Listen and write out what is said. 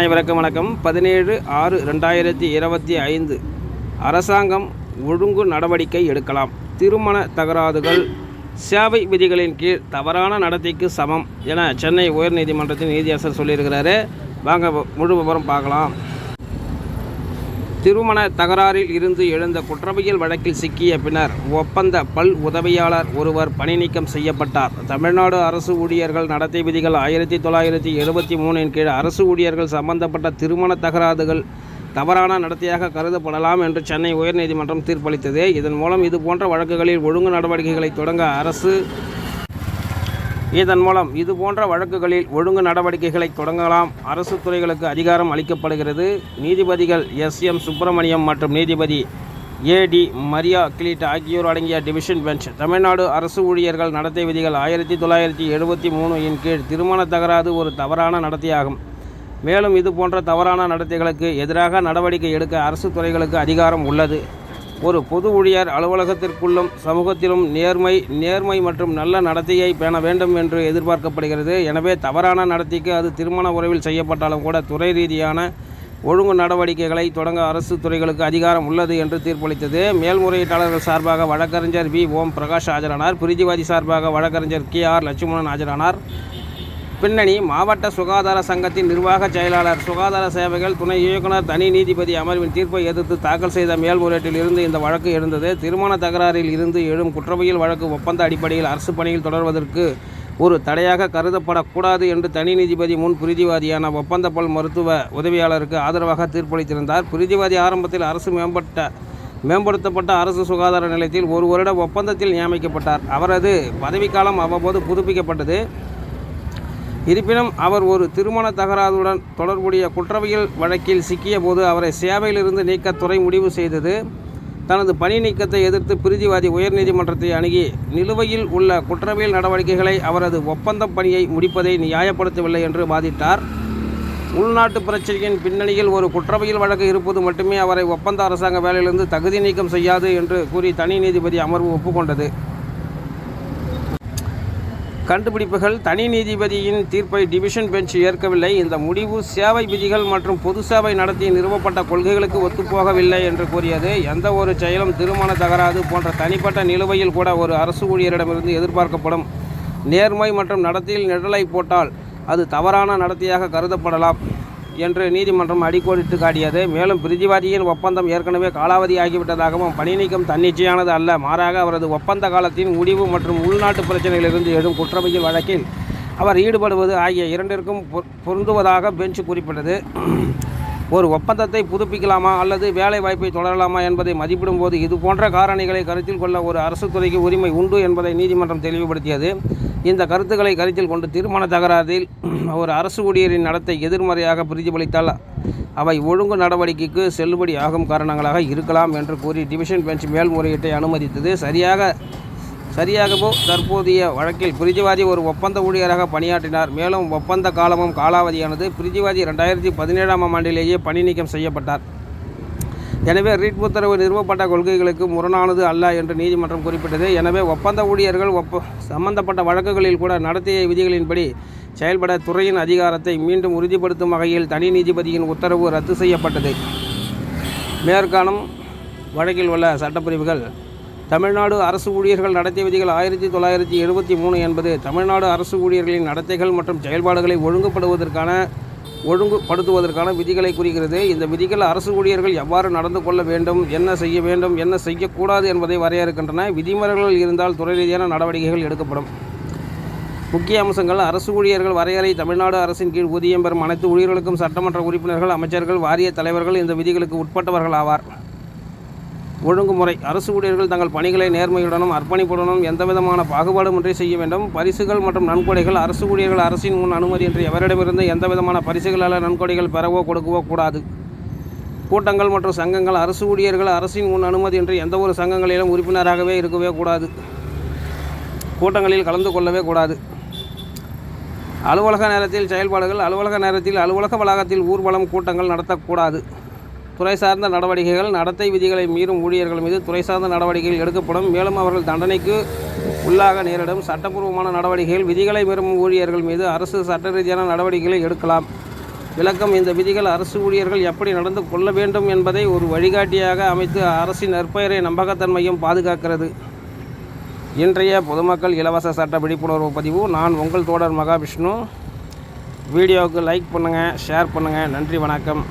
அனைவருக்கும் வணக்கம். பதினேழு ஆறு ரெண்டாயிரத்தி இருபத்தி ஐந்து. அரசாங்கம் ஒழுங்கு நடவடிக்கை எடுக்கலாம். திருமண தகராறுகள் சேவை விதிகளின் கீழ் தவறான நடத்தைக்கு சமம் என சென்னை உயர்நீதிமன்றத்தின் நீதியரசர் சொல்லியிருக்கிறாரு. வாங்க முழு விவரம் பார்க்கலாம். திருமண தகராறில் இருந்து எழுந்த குற்றவியல் வழக்கில் சிக்கிய பின்னர் ஒப்பந்த பல் உதவியாளர் ஒருவர் பணி நீக்கம் செய்யப்பட்டார். தமிழ்நாடு அரசு ஊழியர்கள் நடத்தை விதிகள் ஆயிரத்தி தொள்ளாயிரத்தி எழுபத்தி மூணின் கீழ் அரசு ஊழியர்கள் சம்பந்தப்பட்ட திருமண தகராறுகள் தவறான நடத்தையாக கருதப்படலாம் என்று சென்னை உயர்நீதிமன்றம் தீர்ப்பளித்தது. இதன் மூலம் இது போன்ற வழக்குகளில் ஒழுங்கு நடவடிக்கைகளை தொடங்க அரசு இதன் மூலம் இது போன்ற வழக்குகளில் ஒழுங்கு நடவடிக்கைகளை தொடங்கலாம். அரசு துறைகளுக்கு அதிகாரம் அளிக்கப்படுகிறது. நீதிபதிகள் எஸ். எம். சுப்பிரமணியம் மற்றும் நீதிபதி ஏடி மரியா கிளீட் ஆகியோர் அடங்கிய டிவிஷன் பெஞ்ச். தமிழ்நாடு அரசு ஊழியர்கள் நடத்தை விதிகள் ஆயிரத்தி தொள்ளாயிரத்தி எழுபத்தி மூணு இன் கீழ் திருமண தகராறு ஒரு தவறான நடத்தையாகும். மேலும் இது போன்ற தவறான நடத்தைகளுக்கு எதிராக நடவடிக்கை எடுக்க அரசு துறைகளுக்கு அதிகாரம் உள்ளது. ஒரு பொது ஊழியர் அலுவலகத்திற்குள்ளும் சமூகத்திலும் நேர்மை நேர்மை மற்றும் நல்ல நடத்தையை பேண வேண்டும் என்று எதிர்பார்க்கப்படுகிறது. எனவே தவறான நடத்திக்கு அது திருமண உறவில் செய்யப்பட்டாலும் கூட துறை ரீதியான ஒழுங்கு நடவடிக்கைகளை தொடங்க அரசு துறைகளுக்கு அதிகாரம் உள்ளது என்று தீர்ப்பளித்தது. மேல்முறையீட்டாளர்கள் சார்பாக வழக்கறிஞர் வி. ஓம் பிரகாஷ் ஆஜரானார். பிரிதிவாதி சார்பாக வழக்கறிஞர் கே. ஆர். லட்சுமணன் ஆஜரானார். பின்னணி மாவட்ட சுகாதார சங்கத்தின் நிர்வாக செயலாளர். சுகாதார சேவைகள் துணை இயக்குனர் தனி நீதிபதி அமர்வின் தீர்ப்பை எதிர்த்து தாக்கல் செய்த மேல்முறையீட்டில் இருந்து இந்த வழக்கு எழுந்தது. திருமண தகராறில் இருந்து எழும் குற்றவியல் வழக்கு ஒப்பந்த அடிப்படையில் அரசு பணியில் தொடர்வதற்கு ஒரு தடையாக கருதப்படக்கூடாது என்று தனி நீதிபதி முன் பிரிதிவாதியான ஒப்பந்த பல் மருத்துவ உதவியாளருக்கு ஆதரவாக தீர்ப்பளித்திருந்தார். பிரிதிவாதி ஆரம்பத்தில் அரசு மேம்பட்ட மேம்படுத்தப்பட்ட அரசு சுகாதார நிலையத்தில் ஒரு வருட ஒப்பந்தத்தில் நியமிக்கப்பட்டார். அவரது பதவிக்காலம் அவ்வப்போது புதுப்பிக்கப்பட்டது. இருப்பினும் அவர் ஒரு திருமண தகராறுடன் தொடர்புடைய குற்றவியல் வழக்கில் சிக்கிய போது அவரை சேவையிலிருந்து நீக்க துறை முடிவு செய்தது. தனது பணி நீக்கத்தை எதிர்த்து பிரிதிவாதி உயர்நீதிமன்றத்தை அணுகி நிலுவையில் உள்ள குற்றவியல் நடவடிக்கைகளை அவரது ஒப்பந்த பணியை முடிப்பதை நியாயப்படுத்தவில்லை என்று வாதிட்டார். உள்நாட்டு பிரச்சனையின் பின்னணியில் ஒரு குற்றவியல் வழக்கு இருப்பது மட்டுமே அவரை ஒப்பந்த அரசாங்க வேலையிலிருந்து தகுதி நீக்கம் செய்யாது என்று கூறி தனி நீதிபதி அமர்வு ஒப்புக்கொண்டது. கண்டுபிடிப்புகள் தனி நீதிபதியின் தீர்ப்பை டிவிஷன் பெஞ்ச் ஏற்கவில்லை. இந்த முடிவு சேவை விதிகள் மற்றும் பொது சேவை நடத்தி நிறுவப்பட்ட கொள்கைகளுக்கு ஒத்துப்போகவில்லை என்று கூறியது. எந்த ஒரு செயலும் திருமண தகராறு போன்ற தனிப்பட்ட நிலுவையில் கூட ஒரு அரசு ஊழியரிடமிருந்து எதிர்பார்க்கப்படும் நேர்மை மற்றும் நடத்தியில் நிழலை போட்டால் அது தவறான நடத்தையாக கருதப்படலாம். என்று நீதிமன்றம் அடிக்கோடிட்டு காட்டியது. மேலும் பிரிதிவாதியின் ஒப்பந்தம் ஏற்கனவே காலாவதி ஆகிவிட்டதாகவும் பணி நீக்கம் தன்னிச்சையானது அல்ல. மாறாக அவரது ஒப்பந்த காலத்தின் முடிவு மற்றும் உள்நாட்டு பிரச்சனையிலிருந்து எழும் குற்றவியல் வழக்கில் அவர் ஈடுபடுவது ஆகிய இரண்டிற்கும் பொ- பொருந்துவதாக பெஞ்ச் குறிப்பிட்டது. ஒரு ஒப்பந்தத்தை புதுப்பிக்கலாமா அல்லது வேலை வாய்ப்பை தொடரலாமா என்பதை மதிப்பிடும்போது இது போன்ற காரணிகளை கருத்தில் கொள்ள ஒரு அரசு துறைக்கு உரிமை உண்டு என்பதை நீதிமன்றம் தெளிவுபடுத்தியது. இந்த கருத்துக்களை கருத்தில் கொண்டு திருமண தகராறில் ஒரு அரசு ஊழியரின் நடத்தை எதிர்மறையாக பிரதிபலித்தால் அவை ஒழுங்கு நடவடிக்கைக்கு செல்லுபடி ஆகும் காரணங்களாக இருக்கலாம் என்று கூறி டிவிஷன் பெஞ்ச் மேல்முறையீட்டை அனுமதித்தது. சரியாக சரியாகவோ தற்போதைய வழக்கில் பிரிஜிவாதி ஒரு ஒப்பந்த ஊழியராக பணியாற்றினார். மேலும் ஒப்பந்த காலமும் காலாவதியானது. பிரிஜிவாதி ரெண்டாயிரத்தி பதினேழாம் ஆண்டிலேயே பணி நீக்கம் செய்யப்பட்டார். எனவே ரீட் உத்தரவு நிறுவப்பட்ட கொள்கைகளுக்கு முரணானது அல்ல என்று நீதிமன்றம் குறிப்பிட்டது. எனவே ஒப்பந்த ஊழியர்கள் ஒப்ப சம்பந்தப்பட்ட வழக்குகளில் கூட நடத்தைய விதிகளின்படி செயல்பட துறையின் அதிகாரத்தை மீண்டும் உறுதிப்படுத்தும் வகையில் தனி நீதிபதியின் உத்தரவு ரத்து செய்யப்பட்டது. மேற்காணும் வழக்கில் உள்ள சட்டப்பிரிவுகள் தமிழ்நாடு அரசு ஊழியர்கள் நடத்தை விதிகள் ஆயிரத்தி தொள்ளாயிரத்தி எழுபத்தி மூணு என்பது தமிழ்நாடு அரசு ஊழியர்களின் நடத்தைகள் மற்றும் செயல்பாடுகளை ஒழுங்குபடுவதற்கான ஒழுங்குபடுத்துவதற்கான விதிகளை குறிக்கிறது இந்த விதிகள் அரசு ஊழியர்கள் எவ்வாறு நடந்து கொள்ள வேண்டும் என்ன செய்ய வேண்டும் என்ன செய்யக்கூடாது என்பதை வரையறுக்கின்றன. விதிமுறைகள் இருந்தால் துறை ரீதியான நடவடிக்கைகள் எடுக்கப்படும். முக்கிய அம்சங்கள் அரசு ஊழியர்கள் வரையறை தமிழ்நாடு அரசின் கீழ் ஊதியம் பெறும் அனைத்து ஊழியர்களுக்கும் சட்டமன்ற உறுப்பினர்கள் அமைச்சர்கள் வாரிய தலைவர்கள் இந்த விதிகளுக்கு உட்பட்டவர்கள் ஆவார். ஒழுங்குமுறை. அரசு ஊழியர்கள் தங்கள் பணிகளை நேர்மையுடனும் அர்ப்பணிப்புடனும் எந்தவிதமான பாகுபாடுமின்றி செய்ய வேண்டும். பரிசுகள் மற்றும் நன்கொடைகள். அரசு ஊழியர்கள் அரசின் முன் அனுமதியின்றி எவரிடமிருந்து எந்தவிதமான பரிசுகள் அல்ல நன்கொடைகள் பெறவோ கொடுக்கவோ கூடாது. கூட்டங்கள் மற்றும் சங்கங்கள் அரசு ஊழியர்கள் அரசின் முன் அனுமதியின்றி எந்த ஒரு சங்கங்களிலும் உறுப்பினராகவே இருக்கவே கூடாது. கூட்டங்களில் கலந்து கொள்ளவே கூடாது. அலுவலக நேரத்தில் செயல்பாடுகள் அலுவலக நேரத்தில் அலுவலக வளாகத்தில் ஊர்வலம் கூட்டங்கள் நடத்தக்கூடாது. துறை சார்ந்த நடவடிக்கைகள் நடத்தை விதிகளை மீறும் ஊழியர்கள் மீது துறை சார்ந்த நடவடிக்கைகள் எடுக்கப்படும். மேலும் அவர்கள் தண்டனைக்கு உள்ளாக நேரிடும். சட்டப்பூர்வமான நடவடிக்கைகள் விதிகளை மீறும் ஊழியர்கள் மீது அரசு சட்ட ரீதியான நடவடிக்கைகளை எடுக்கலாம். விளக்கம் இந்த விதிகள் அரசு ஊழியர்கள் எப்படி நடந்து கொள்ள வேண்டும் என்பதை ஒரு வழிகாட்டியாக அமைத்து அரசின் நற்பெயரை நம்பகத்தன்மையும் பாதுகாக்கிறது. இன்றைய பொதுமக்கள் இலவச சட்ட விழிப்புணர்வு பதிவு. நான் உங்கள் தோழர் மகாவிஷ்ணு. வீடியோவுக்கு லைக் பண்ணுங்கள் ஷேர் பண்ணுங்கள் நன்றி வணக்கம்.